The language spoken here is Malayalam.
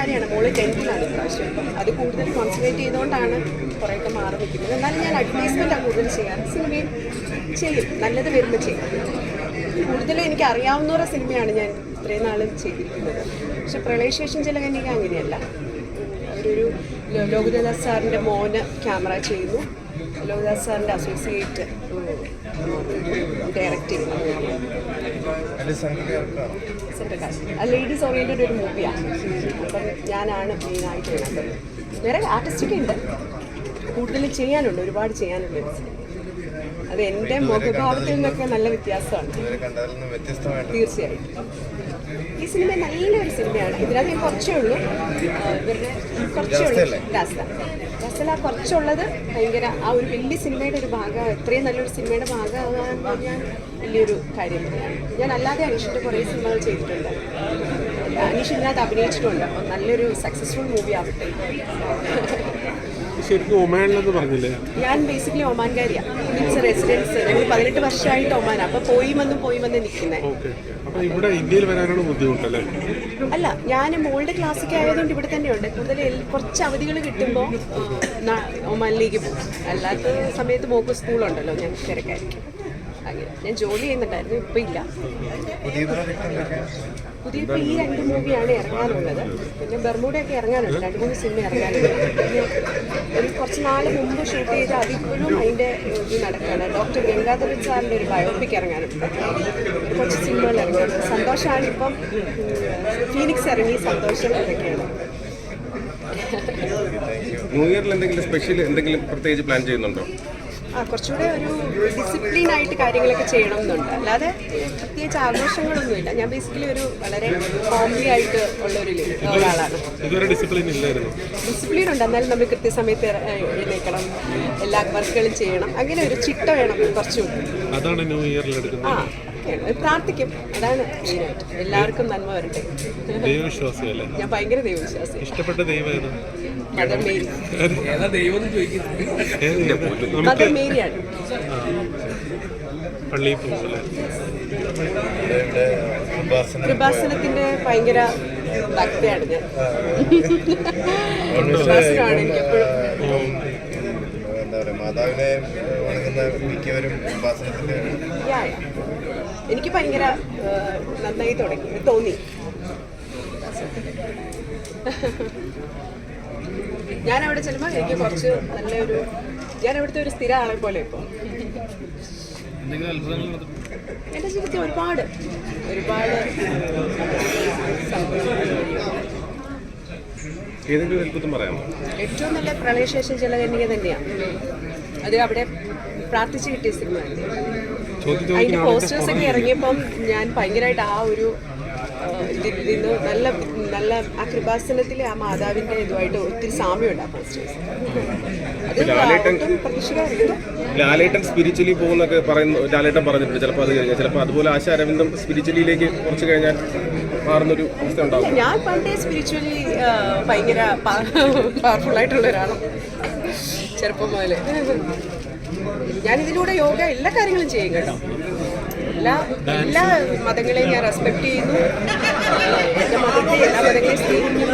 കാര്യമാണ്. മോൾ ടെൻത്തിലാണ് ഇപ്രാവശ്യം. അത് കൂടുതൽ കോൺസെൻട്രേറ്റ് ചെയ്തുകൊണ്ടാണ് കുറേയൊക്കെ മാറി നിൽക്കുന്നത്. എന്നാലും ഞാൻ അഡ്വർടൈസ്മെന്റാണ് കൂടുതൽ ചെയ്യാറ്. സിനിമയും ചെയ്യും. നല്ലത് വരുമ്പോൾ ചെയ്യും. കൂടുതലും എനിക്ക് അറിയാവുന്നവരുടെ സിനിമയാണ് ഞാൻ ഇത്രയും നാളും ചെയ്തിരിക്കുന്നത്. പക്ഷെ പ്രളയശേഷം ചില എനിക്ക് അങ്ങനെയല്ല. അവരൊരു ലോ- ലോകനാഥ് സാറിന്റെ മോന് ക്യാമറ ചെയ്യുന്നു. ലോകനാഥ് സാറിന്റെ അസോസിയേറ്റ് ആ ലേഡീസ് ഓറിയന്റഡ് ഒരു മൂവിയാണ് അപ്പം ഞാനാണ് മെയിനായിട്ട് ഇതിനകത്ത്. വേറെ ആർട്ടിസ്റ്റൊക്കെ ഉണ്ട്. കൂടുതൽ ചെയ്യാനുണ്ട് ഒരുപാട് ചെയ്യാനുണ്ട്. അത് എന്റെ മുഖഭാവത്തിൽ നിന്നൊക്കെ നല്ല വ്യത്യാസമാണ്. തീർച്ചയായിട്ടും. ഈ സിനിമ നല്ലൊരു സിനിമയാണ്. ഇതിനകത്ത് ഞാൻ കുറച്ചേ ഉള്ളൂ. ഇവരുടെ കുറച്ചേ ഉള്ളൂ. രാസ രാസല ആ കുറച്ചുള്ളത് ഭയങ്കര ആ ഒരു വലിയ സിനിമയുടെ ഒരു ഭാഗം ഇത്രയും നല്ലൊരു സിനിമയുടെ ഭാഗമാകാൻ ഞാൻ വലിയൊരു കാര്യം. ഞാൻ അല്ലാതെ അനീഷിന്റെ കുറേ സിനിമകൾ ചെയ്തിട്ടുണ്ട്. അനീഷ് ഇതിനകത്ത് അഭിനയിച്ചിട്ടുണ്ട്. അപ്പം നല്ലൊരു സക്സസ്ഫുൾ മൂവി ആവട്ടെ. ശരിക്കും ഒമാനിലെന്ന് പറഞ്ഞില്ലേ? ഞാൻ ബേസിക്കലി ഒമാൻകാരിയാണ് മീൻസ് റെസിഡൻസ് ഞങ്ങൾ പതിനെട്ട് വർഷമായിട്ട് ഒമാനാണ് അപ്പോൾ പോയി വന്നും പോയി വന്ന് നിൽക്കുന്നത് ഓക്കെ അപ്പൊ ഇവിടെ ഇന്ത്യയിൽ വരാനാണ് ബുദ്ധിമുട്ടല്ലേ? അല്ല ഞാൻ മോളുടെ ക്ലാസ്സൊക്കെ ആയതുകൊണ്ട് ഇവിടെ തന്നെയുണ്ട്. കൂടുതൽ കുറച്ച് അവധികൾ കിട്ടുമ്പോൾ ഒമാനിലേക്ക് പോകും. അല്ലാത്ത സമയത്ത് മോക്ക് സ്കൂളുണ്ടല്ലോ ഞാൻ തിരക്കായിരിക്കും ഞാൻ ജോലി ചെയ്യുന്നുണ്ടായിരുന്നു ഇപ്പം ഇല്ല. പുതിയ പുതിയ ഈ രണ്ട് മൂവിയാണ് ഇറങ്ങാനുള്ളത്. പിന്നെ ബർമൂഡയൊക്കെ ഇറങ്ങാനുണ്ട്. രണ്ട് മൂന്ന് സിനിമ ഇറങ്ങാനുണ്ട്. പിന്നെ ഒരു കുറച്ച് നാൾ മുമ്പ് ഷൂട്ട് ചെയ്ത അതിപ്പോഴും അതിന്റെ ഇത് നടക്കുകയാണ് ഡോക്ടർ ഗംഗാധരൻ സാറിന്റെ ഒരു ബയോപിക് ഇറങ്ങാനുണ്ട്. കുറച്ച് സിനിമകൾ ഇറങ്ങാനുണ്ട്. സന്തോഷമാണ് ഇപ്പം ഫീനിക്സ് ഇറങ്ങി സന്തോഷം ഇതൊക്കെയാണ്. ന്യൂ ഇയറിൽ എന്തെങ്കിലും സ്പെഷ്യൽ എന്തെങ്കിലും പ്രത്യേകിച്ച് പ്ലാൻ ചെയ്യുന്നുണ്ടോ? ആ കുറച്ചുകൂടെ ഒരു ഡിസിപ്ലിൻ ആയിട്ട് കാര്യങ്ങളൊക്കെ ചെയ്യണം എന്നുണ്ട് അല്ലാതെ പ്രത്യേകിച്ച് ആഘോഷങ്ങളൊന്നുമില്ല. ഞാൻ ബേസിക്കലി ഒരു വളരെ കോംപ്ലി ആയിട്ട് ഉള്ള ഒരു ഒരാളാണ്. ഡിസിപ്ലിൻ ഉണ്ട്. എന്നാലും നമ്മൾ കൃത്യസമയത്ത് എഴുന്നേക്കണം എല്ലാ വർക്കുകളും ചെയ്യണം. അങ്ങനെ ഒരു ചിട്ട വേണം കുറച്ചുകൂടി. അതാണ് ന്യൂ ഇയറിൽ എടുക്കുന്നത്. ആ. ഒക്കെയാണ്. പ്രാർത്ഥിക്കും. അതാണ് മെയിനായിട്ട്. എല്ലാവർക്കും നന്മ വരട്ടെ. ദൈവവിശ്വാസിയല്ലേ? ഞാൻ ഭയങ്കര ദൈവവിശ്വാസി. ഇഷ്ടപ്പെട്ട ദൈവം മദർ മേരി. മദർ മേരിയാണ്. പള്ളിയിൽ പോകുമല്ലേ കൃപാസനത്തിന്റെ ഭയങ്കര ഭക്തയാണ് ഞാൻ. കൃപാസനമാണ് എനിക്ക് എപ്പോഴും മാതാവിനെ വണങ്ങുന്ന മിക്കവരും യാ. എനിക്ക് ഭയങ്കര നന്നായി തുടങ്ങി തോന്നി. ഞാൻ അവിടെ ചെല്ലുമ്പോൾ എനിക്ക് കുറച്ച് നല്ലൊരു ഞാൻ അവിടുത്തെ ഒരു സ്ഥിര ആളെ പോലെ ഇപ്പോൾ എന്റെ ജീവിതത്തിൽ ഒരുപാട് ഒരുപാട് ഏറ്റവും നല്ല പ്രളയശേഷം ചില ജലകന്യക തന്നെയാണ് അത് അവിടെ പ്രാർത്ഥിച്ച് കിട്ടിയ സിനിമ അതിന്റെ പോസ്റ്റേഴ്സ് ഒക്കെ ഇറങ്ങിയപ്പം ഞാൻ ഭയങ്കരമായിട്ട് ആ ഒരു നിന്ന് നല്ല നല്ല ആ കൃപാസനത്തിലെ ആ മാതാവിന്റെ ഇതുമായിട്ട് ഒത്തിരി സാമ്യമുണ്ട് ആ പോസ്റ്റേഴ്സ് ലാലേട്ടൻ- ലാലേട്ടൻ സ്പിരിച്വലി പോകുന്നൊക്കെ പറയുന്നു ലാലേട്ടൻ പറഞ്ഞിട്ടുണ്ട് ചിലപ്പോൾ അത് കഴിഞ്ഞാൽ ചിലപ്പോൾ അതുപോലെ ആശ അരവിന്ദം സ്പിരിച്വലിയിലേക്ക് കുറച്ച് കഴിഞ്ഞാൽ മാറുന്നൊരു അവസ്ഥ ഉണ്ടാവും. ഞാൻ പണ്ടേ സ്പിരിച്വലി ഭയങ്കര പവർഫുൾ ആയിട്ടുള്ള ഒരാളാണ്. ചെറുപ്പം മുതൽ ഞാൻ ഇതിലൂടെ യോഗ എല്ലാ കാര്യങ്ങളും ചെയ്യും കേട്ടോ. എല്ലാ എല്ലാ മതങ്ങളെയും ഞാൻ റെസ്പെക്ട് ചെയ്യുന്നു. എന്റെ മതത്തെ എല്ലാ മതങ്ങളെയും സ്നേഹിക്കുന്നു.